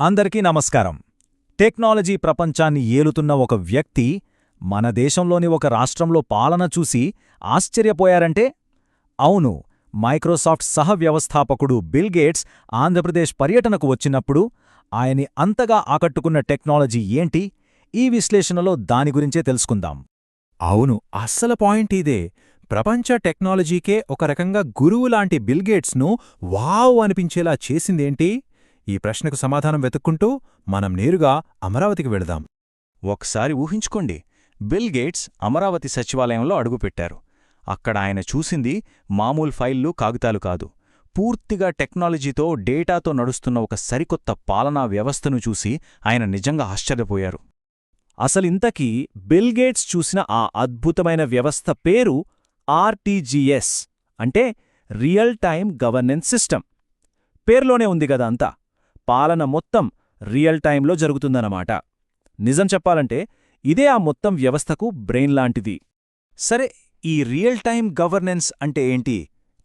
అందరికీ నమస్కారం. టెక్నాలజీ ప్రపంచాన్ని ఏలుతున్న ఒక వ్యక్తి మన దేశంలోని ఒక రాష్ట్రంలో పాలన చూసి ఆశ్చర్యపోయారంటే? అవును మైక్రోసాఫ్ట్ సహ వ్యవస్థాపకుడు బిల్గేట్స్ ఆంధ్రప్రదేశ్ పర్యటనకు వచ్చినప్పుడు ఆయని అంతగా ఆకట్టుకున్న టెక్నాలజీ ఏంటి? ఈ విశ్లేషణలో దాని గురించే తెలుసుకుందాం. అవును అస్సల పాయింట్ ఇదే. ప్రపంచ టెక్నాలజీకే ఒక రకంగా గురువులాంటి బిల్గేట్స్ను వావ్ అనిపించేలా చేసిందేంటి? ఈ ప్రశ్నకు సమాధానం వెతుక్కుంటూ మనం నేరుగా అమరావతికి వెళదాం. ఒకసారి ఊహించుకోండి. బిల్ గేట్స్ అమరావతి సచివాలయంలో అడుగుపెట్టారు అక్కడ ఆయన చూసింది మామూలు ఫైళ్ళు కాగితాలు కాదు. పూర్తిగా టెక్నాలజీతో డేటాతో నడుస్తున్న ఒక సరికొత్త పాలనా వ్యవస్థను చూసి ఆయన నిజంగా ఆశ్చర్యపోయారు. అసలింతకీ బిల్ గేట్స్ చూసిన ఆ అద్భుతమైన వ్యవస్థ పేరు ఆర్టీజీఎస్ అంటే రియల్ టైమ్ గవర్నెన్స్ సిస్టమ్. పేర్లోనే ఉంది గదా అంతా. పాలన మొత్తం రియల్ టైంలో జరుగుతుందన్నమాట. నిజం చెప్పాలంటే ఇదే ఆ మొత్తం వ్యవస్థకు బ్రెయిన్ లాంటిది. సరే ఈ రియల్ టైం గవర్నెన్స్ అంటే ఏంటి?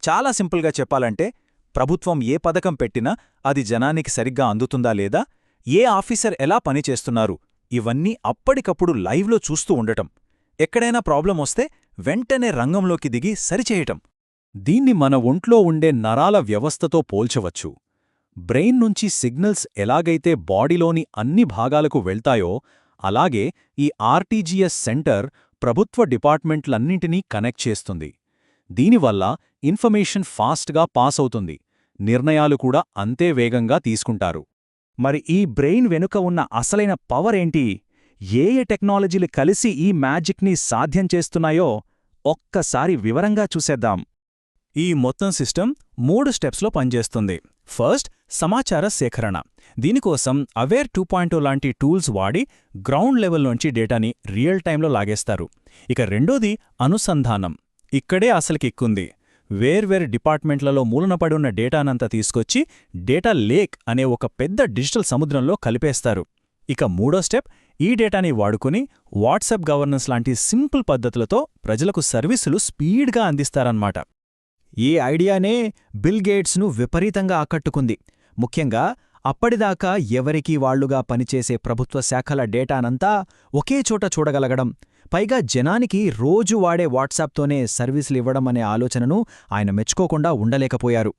చాలా సింపుల్గా చెప్పాలంటే ప్రభుత్వం ఏ పథకం పెట్టినా అది జనానికి సరిగ్గా అందుతుందా లేదా? ఏ ఆఫీసర్ ఎలా పనిచేస్తున్నారు ఇవన్నీ అప్పటికప్పుడు లైవ్లో చూస్తూ ఉండటం. ఎక్కడైనా ప్రాబ్లం వస్తే వెంటనే రంగంలోకి దిగి సరిచేయటం. దీన్ని మన ఒంట్లో ఉండే నరాల వ్యవస్థతో పోల్చవచ్చు. బ్రెయిన్ నుంచి సిగ్నల్స్ ఎలాగైతే బాడీలోని అన్ని భాగాలకు వెళ్తాయో అలాగే ఈ ఆర్టీజీఎస్ సెంటర్ ప్రభుత్వ డిపార్ట్మెంట్లన్నింటినీ కనెక్ట్ చేస్తుంది. దీనివల్ల ఇన్ఫర్మేషన్ ఫాస్ట్గా పాస్ అవుతుంది. నిర్ణయాలు కూడా అంతే వేగంగా తీసుకుంటారు. మరి ఈ బ్రెయిన్ వెనుక ఉన్న అసలైన పవర్ ఏంటి? ఏ ఏ టెక్నాలజీలు కలిసి ఈ మ్యాజిక్ని సాధ్యం చేస్తున్నాయో ఒక్కసారి వివరంగా చూసేద్దాం. ఈ మొత్తం సిస్టమ్ మూడు స్టెప్స్లో పనిచేస్తుంది. ఫస్ట్ సమాచార సేకరణ. దీనికోసం అవేర్ టూ పాయింట్ లాంటి టూల్స్ వాడి గ్రౌండ్ లెవెల్ నుంచి డేటాని రియల్ టైంలో లాగేస్తారు. ఇక రెండోది అనుసంధానం. ఇక్కడే అసలుకిక్కుంది వేర్వేరు డిపార్ట్మెంట్లలో మూలనపడి ఉన్న డేటానంతా తీసుకొచ్చి డేటా లేక్ అనే ఒక పెద్ద డిజిటల్ సముద్రంలో కలిపేస్తారు. ఇక మూడో స్టెప్ ఈ డేటాని వాడుకుని వాట్సాప్ గవర్నెన్స్ లాంటి సింపుల్ పద్ధతులతో ప్రజలకు సర్వీసులు స్పీడ్గా అందిస్తారన్నమాట. ఈ ఐడియానే బిల్ గేట్స్ను విపరీతంగా ఆకట్టుకుంది. ముఖ్యంగా అప్పటిదాకా ఎవరికీ వాళ్ళుగా పనిచేసే ప్రభుత్వ శాఖల డేటానంతా ఒకే చోట చూడగలగడం. పైగా జనానికి రోజు వాడే వాట్సాప్తోనే సర్వీసులివ్వడం అనే ఆలోచనను ఆయన మెచ్చుకోకుండా ఉండలేకపోయారు.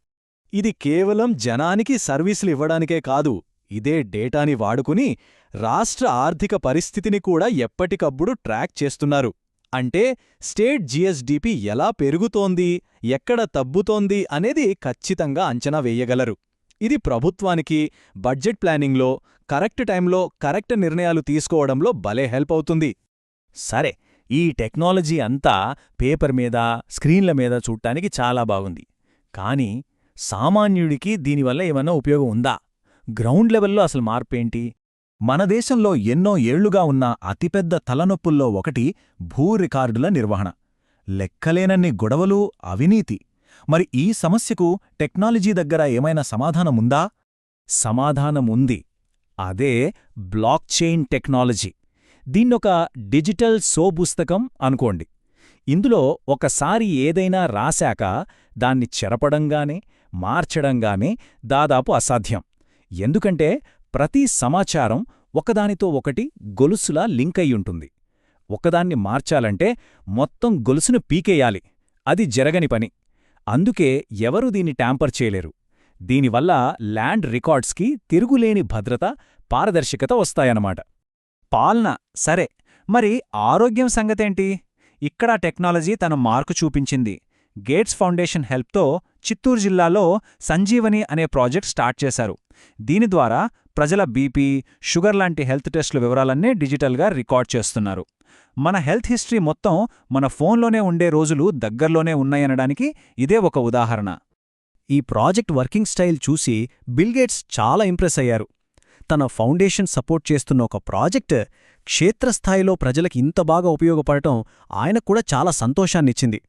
ఇది కేవలం జనానికి సర్వీసులు ఇవ్వడానికే కాదు ఇదే డేటాని వాడుకుని రాష్ట్ర ఆర్థిక పరిస్థితిని కూడా ఎప్పటికప్పుడు ట్రాక్ చేస్తున్నారు. అంటే స్టేట్ జీఎస్డీపీ ఎలా పెరుగుతోంది ఎక్కడ తబ్బుతోంది అనేది ఖచ్చితంగా అంచనా వేయగలరు. ఇది ప్రభుత్వానికి బడ్జెట్ ప్లానింగ్లో కరెక్ట్ టైంలో కరెక్ట్ నిర్ణయాలు తీసుకోవడంలో భలే హెల్ప్ అవుతుంది. సరే ఈ టెక్నాలజీ అంతా పేపర్ మీద స్క్రీన్ల మీద చూడటానికి చాలా బాగుంది. కాని సామాన్యుడికి దీనివల్ల ఏమన్నా ఉపయోగం ఉందా? గ్రౌండ్ లెవెల్లో అసలు మార్పేంటి? మన దేశంలో ఎన్నో ఏళ్ళుగా ఉన్న అతిపెద్ద తలనొప్పుల్లో ఒకటి భూ రికార్డుల నిర్వహణ. లెక్కలేనన్ని గొడవలు అవినీతి. మరి ఈ సమస్యకు టెక్నాలజీ దగ్గర ఏమైనా సమాధానముందా సమాధానముంది అదే బ్లాక్ చైన్ టెక్నాలజీ. దీన్నొక డిజిటల్ సోపుస్తకం అనుకోండి. ఇందులో ఒకసారి ఏదైనా రాశాక దాన్ని చెరపడంగానే మార్చడంగానే దాదాపు అసాధ్యం. ఎందుకంటే ప్రతి సమాచారం ఒకదానితో ఒకటి గొలుసులా లింకయ్యుంటుంది. ఒకదాన్ని మార్చాలంటే మొత్తం గొలుసును పీకేయాలి. అది జరగని పని. అందుకే ఎవరూ దీన్ని ట్యాంపర్ చేయలేరు. దీనివల్ల ల్యాండ్ రికార్డ్స్కి తిరుగులేని భద్రత పారదర్శకత వస్తాయన్నమాట. పాలన. సరే. మరి ఆరోగ్యం సంగతేంటి? ఇక్కడ టెక్నాలజీ తన మార్కు చూపించింది. గేట్స్ ఫౌండేషన్ హెల్ప్తో చిత్తూరు జిల్లాలో సంజీవని అనే ప్రాజెక్ట్ స్టార్ట్ చేశారు. దీని ద్వారా ప్రజల బీపీ షుగర్ లాంటి హెల్త్ టెస్టుల వివరాలన్నీ డిజిటల్గా రికార్డ్ చేస్తున్నారు. మన హెల్త్ హిస్టరీ మొత్తం మన ఫోన్లోనే ఉండే రోజులు దగ్గర్లోనే ఉన్నాయనడానికి ఇదే ఒక ఉదాహరణ. ఈ ప్రాజెక్ట్ వర్కింగ్ స్టైల్ చూసి బిల్గేట్స్ చాలా ఇంప్రెస్ అయ్యారు. తన ఫౌండేషన్ సపోర్ట్ చేస్తున్న ఒక ప్రాజెక్ట్ క్షేత్రస్థాయిలో ప్రజలకి ఇంత బాగా ఉపయోగపడటం ఆయనకు చాలా సంతోషాన్నిచ్చింది.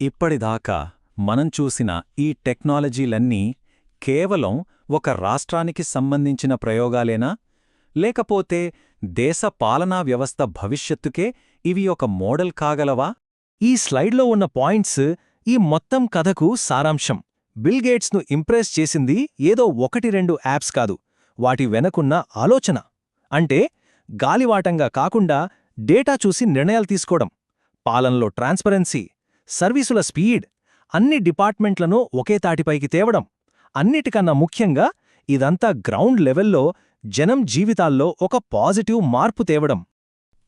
ఇప్పటిదాకా మనం చూసిన ఈ టెక్నాలజీలన్నీ కేవలం ఒక రాష్ట్రానికి సంబంధించిన ప్రయోగాలేనా? లేకపోతే దేశ పాలనా వ్యవస్థ భవిష్యత్తుకే ఇవి ఒక మోడల్ కాగలవా? ఈ స్లైడ్లో ఉన్న పాయింట్స్ ఈ మొత్తం కథకు సారాంశం. బిల్గేట్స్ను ఇంప్రెస్ చేసింది ఏదో ఒకటి రెండు యాప్స్ కాదు. వాటి వెనకున్న ఆలోచన. అంటే గాలివాటంగా కాకుండా డేటా చూసి నిర్ణయాలు తీసుకోవడం. పాలనలో ట్రాన్స్పరెన్సీ. సర్వీసుల స్పీడ్ అన్ని డిపార్ట్మెంట్లను ఒకే తాటిపైకి తేవడం అన్నిటికన్నా ముఖ్యంగా ఇదంతా గ్రౌండ్ లెవెల్లో జనం జీవితాల్లో ఒక పాజిటివ్ మార్పు తేవడం.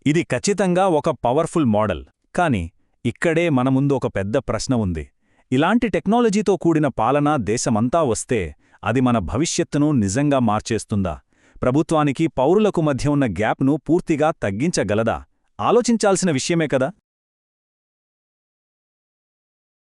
ఇది ఖచ్చితంగా ఒక పవర్ఫుల్ మోడల్ కాని ఇక్కడే మన ముందు ఒక పెద్ద ప్రశ్న ఉంది. ఇలాంటి టెక్నాలజీతో కూడిన పాలన దేశమంతా వస్తే అది మన భవిష్యత్తును నిజంగా మార్చేస్తుందా? ప్రభుత్వానికి పౌరులకు మధ్య ఉన్న గ్యాప్ను పూర్తిగా తగ్గించగలదా? ఆలోచించాల్సిన విషయమే కదా.